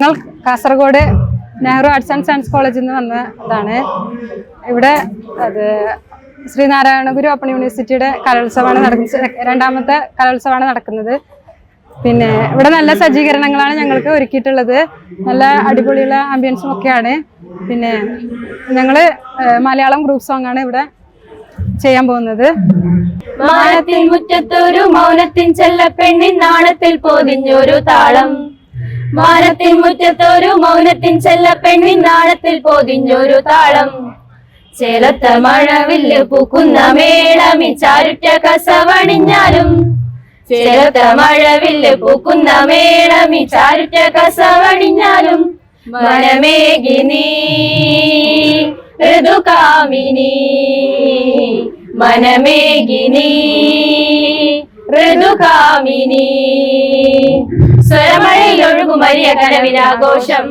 ഞങ്ങൾ Kasaragod Nehru arts and science കോളേജിൽ നിന്ന് വന്നതാണ് ഇവിടെ അത് ശ്രീനാരായണഗുരു ഓപ്പൺ യൂണിവേഴ്സിറ്റിയുടെ കലോത്സവമാണ് നടക്കുന്നത് രണ്ടാമത്തെ കലോത്സവമാണ് നടക്കുന്നത്. പിന്നെ ഇവിടെ നല്ല സജ്ജീകരണങ്ങളാണ് ഞങ്ങൾക്ക് ഒരുക്കിയിട്ടുള്ളത്. നല്ല അടിപൊളിയുള്ള ആംബിയൻസും ഒക്കെയാണ്. പിന്നെ ഞങ്ങൾ മലയാളം ഗ്രൂപ്പ് സോങ് ആണ് ഇവിടെ ചെയ്യാൻ പോകുന്നത്. മുറ്റത്തൊരു മൗനത്തിൻ ചെല്ലപ്പെണ്ണിൻ നാണത്തിൽ പൊതിഞ്ഞൊരു താളം. മാനത്തിൽ മുറ്റത്തൊരു മൗനത്തിൻ ചെല്ല പെണ്ണിൻ നാളത്തിൽ പൊതിഞ്ഞൊരു താളം. ചേലത്ത മഴവില്ല് പൂക്കുന്ന മേളമി ചാരുറ്റ കസവണിഞ്ഞാലും. ചേലത്ത മഴവില്ല് പൂക്കുന്ന മേളമി ചാരുറ്റ കസവണിഞ്ഞാലും. മനമേകി ഋതുകാമിനി മനമേകിനി ഋതുകാമിനി. സ്വരമഴയിൽ ഒഴുകുമരിയ കനവിനാഘോഷം.